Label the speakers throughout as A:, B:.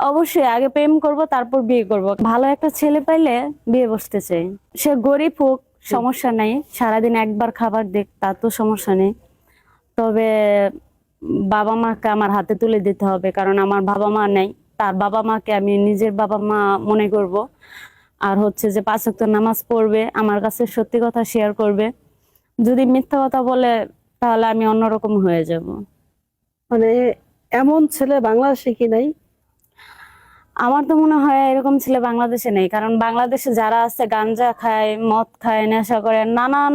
A: অবশ্যই আগে প্রেম করব, তারপর বিয়ে করব। ভালো একটা ছেলে পাইলে বিয়ে বসতে চাই। সে গরিব হোক, সমস্যা নাই। সারাদিন একবার খাবার দেখ তা তো সমস্যা নেই। তবে বাবা মাকে আমার হাতে তুলে দিতে হবে, কারণ আমার বাবা মা নেই। তার বাবা মাকে আমি নিজের বাবা মা মনে করব। আর হচ্ছে যে পাঁচ ওয়াক্ত নামাজ পড়বে, আমার কাছে সত্যি কথা শেয়ার করবে। যদি মিথ্যা কথা বলে, তাহলে আমি অন্যরকম হয়ে যাব।
B: মানে এমন ছেলে বাংলাদেশে কি নাই?
A: আমার তো মনে হয় এরকম ছেলে বাংলাদেশে নেই। কারণ বাংলাদেশে যারা আছে গাঞ্জা খায় মদ খায় নেশা করে নানান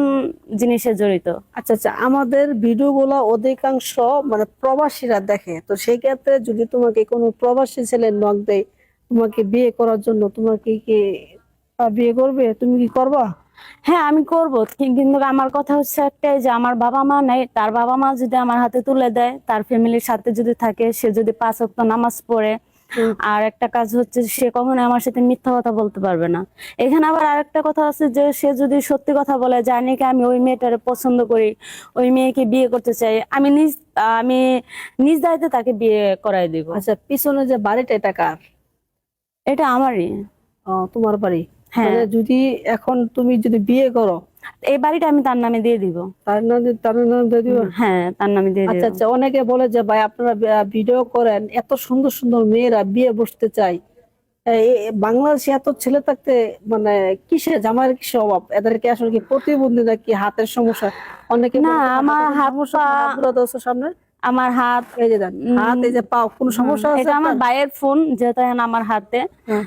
A: জিনিসে জড়িত।
B: আচ্ছা আচ্ছা আমাদের ভিডিওগুলো অধিকাংশ মানে প্রবাসীরা দেখে। তো সেই ক্ষেত্রে যদি তোমাকে কোনো প্রবাসী ছেলে নক দেয় তোমাকে বিয়ে করার জন্য তোমাকে কি বিয়ে করবে? তুমি কি করবা?
A: হ্যাঁ আমি করব। কিন্তু আমার কথা হচ্ছে একটাই যে আমার বাবা মা নেই। তার বাবা মা যদি আমার হাতে তুলে দেয় তার ফ্যামিলির সাথে যদি থাকে সে যদি পাঁচ নামাজ পড়ে। আর একটা কাজ হচ্ছে সে কখনো আমার সাথে মিথ্যা কথা বলতে পারবে না। এখানে আবার আরেকটা কথা আছে যে সে যদি সত্যি কথা বলে জানি কি আমি ওই মেয়েটারে পছন্দ করি ওই মেয়েকে বিয়ে করতে চাই আমি নিজ আমি নিজ দায়িত্বে তাকে বিয়ে করাই দিব।
B: আচ্ছা পিছনে যে বাড়িটা এটা কার?
A: এটা আমারই।
B: তোমার বাড়ি?
A: হ্যাঁ।
B: যদি এখন তুমি যদি বিয়ে করো
A: এই বাড়িটা আমি তার নামে দিয়ে দিব।
B: তার নাম তার নাম দিয়ে দিবা?
A: হ্যাঁ তার নামে দিয়ে
B: আচ্ছা
A: দিব।
B: আচ্ছা অনেকে বলে যে ভাই আপনারা ভিডিও করেন এত সুন্দর সুন্দর মেয়েরা বিয়ে বসতে চাই এই বাংলাদেশে এত ছেলে থাকতে মানে কিসে জামাইয়ের কিসে অভাব? এদেরকে আসলে কি প্রতিবন্ধী নাকি হাতের সমস্যা? অনেকে
A: না, আমার হাত
B: সমস্যা, সামনে।
A: আমার হাত
B: এই যে হাত এই যে পাও কোনো সমস্যা আছে
A: এটা আমার? ভাইয়ের ফোন যেটা আমার হাতে।
B: হ্যাঁ।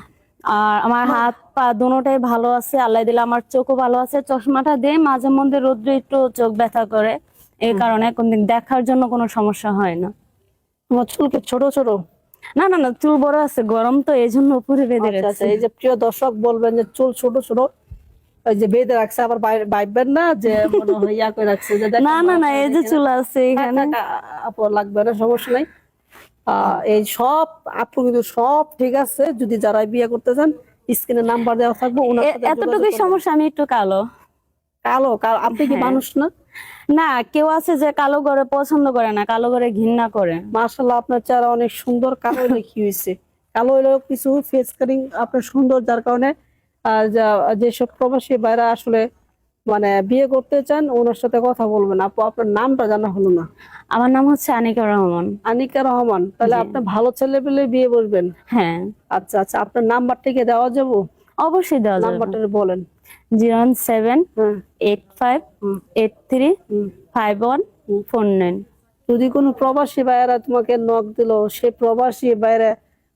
A: আর আমার হাত পা দুটোটাই ভালো আছে আল্লাহ দিলে আমার চোখও ভালো আছে। চশমাটা দিয়ে মাঝে মধ্যে রোদ্রে একটু চোখ ব্যথা করে এই কারণে কোনদিন দেখার জন্য কোনো সমস্যা হয় না।
B: তোমার চুলকে ছোট ছোট?
A: না না না চুল বড় আছে গরম তো এই জন্য উপরে বেঁধে
B: আচ্ছা আচ্ছা এই যে প্রিয় দর্শক বলবেন যে চুল ছোট ছোট ওই যে বেঁধে রাখছে আবার ভাববেন না যে মনে হয় ইয়া করে রাখছে যে
A: না না না এই যে চুল আছে এখানে।
B: লাগবে না সমস্যা নাই। এই সব আপু কিন্তু সব ঠিক আছে। যদি যারা বিয়ে করতে চান স্ক্রিনে নাম্বার দেওয়া থাকবে ওনার
A: এ-
B: সাথে যোগাযোগ
A: এতটুকুই সমস্যা আমি একটু কালো।
B: কালো? কালো আপনি কি
A: হ্যাঁ।
B: মানুষ না?
A: না কেউ আছে যে কালো করে পছন্দ করে না কালো করে ঘৃণা করে।
B: মার্শাল্লাহ আপনার চেহারা অনেক সুন্দর কালো হলে কি হয়েছে কালো হলেও কিছু ফেস কাটিং আপনার সুন্দর যার কারণে যেসব প্রবাসী বাইরা আসলে মানে বিয়ে করতে চান ওনার সাথে কথা বলবেন। আপু আপনার নামটা জানা হলো না।
A: আমার নাম হচ্ছে আনিকা রহমান।
B: আনিকা রহমান তাহলে। আপনি ভালো ছেলে পেলে বিয়ে বসবেন
A: হ্যাঁ।
B: আচ্ছা আচ্ছা আপনার নাম্বারটা কি দেওয়া যাব?
A: অবশ্যই দেওয়া যাবে।
B: নাম্বারটা বলেন।
A: জিরো সেভেন
B: হ্যাঁ।
A: Eight five. Eight three. Five one. Four nine.
B: যদি কোনো প্রবাসী ভাইয়েরা তোমাকে নক দিল সে প্রবাসী বাইরে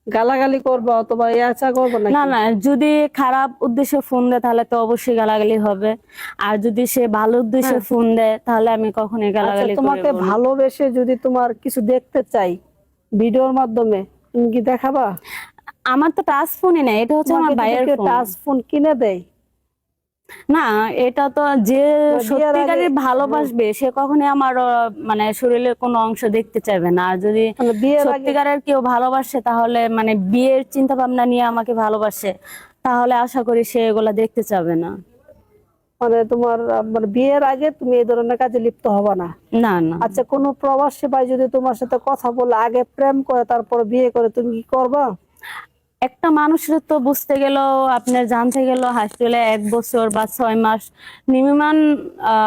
B: গালাগালি করব অথবা ইয়াচা করব নাকি
A: না না যদি খারাপ উদ্দেশ্যে ফোন দেয় তাহলে তো অবশ্যই গালাগালি হবে আর যদি সে ভালো উদ্দেশ্যে
B: হ্যাঁ।
A: ফোন দেয় তাহলে আমি কখনোই
B: আচ্ছা
A: গালাগালি
B: তোমাকে
A: না।
B: ভালোবেসে যদি তোমার কিছু দেখতে চাই ভিডিওর মাধ্যমে তুমি কি দেখাবা
A: আমার তো টাচ ফোনই না এটা হচ্ছে আমার ভাইয়ের ফোন
B: টাচ ফোন কিনে দেয়
A: না এটা তো যে সত্যিকারের ভালোবাসবে সে কখনোই আমার মানে শরীরের কোনো অংশ দেখতে চাইবে না। আর যদি সত্যিকারের কেউ ভালোবাসে তাহলে মানে বিয়ের চিন্তা ভাবনা নিয়ে আমাকে ভালোবাসে তাহলে আশা করি সে এগুলা দেখতে চাবে না।
B: মানে তোমার মানে বিয়ের আগে তুমি এই ধরনের কাজে লিপ্ত হবা না।
A: না না।
B: আচ্ছা কোনো প্রবাসী ভাই যদি তোমার সাথে কথা বলে আগে প্রেম করে তারপর বিয়ে করে তুমি কি করবা?
A: একটা মানুষের তো বুঝতে গেলেও আপনার জানতে গেলেও হাসপাতালে এক বছর বা ছয় মাস মিনিমাম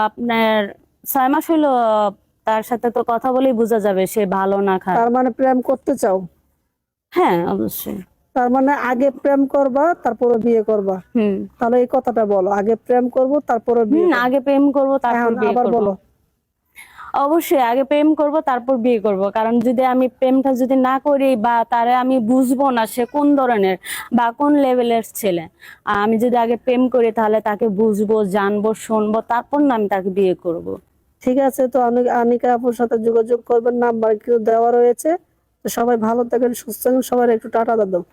A: আপনার ছয় মাস হইল তার সাথে তো কথা বলেই বোঝা যাবে সে ভালো না খায়
B: তার মানে প্রেম করতে চাও?
A: হ্যাঁ অবশ্যই।
B: তার মানে আগে প্রেম করবা তারপরে বিয়ে করবা?
A: হুম।
B: তাহলে এই কথাটা বলো আগে প্রেম করব তারপরে বিয়ে
A: আগে প্রেম করব তারপর বিয়ে করব।
B: বলো।
A: অবশ্যই আগে প্রেম করব, তারপর বিয়ে করব। কারণ যদি আমি প্রেমটা যদি না করি বা তারে আমি বুঝব না সে কোন ধরনের বা কোন লেভেলের ছেলে, আমি যদি আগে প্রেম করি তাহলে তাকে বুঝব, জানব, শুনব, তারপর না আমি তাকে বিয়ে করব।
B: ঠিক আছে, তো আনি- আনিকা আপুর সাথে যোগাযোগ করবেন? নাম্বার কিন্তু দেওয়া রয়েছে। তো সবাই ভালো থাকেন, সুস্থ সবাই একটু টাটা দাও।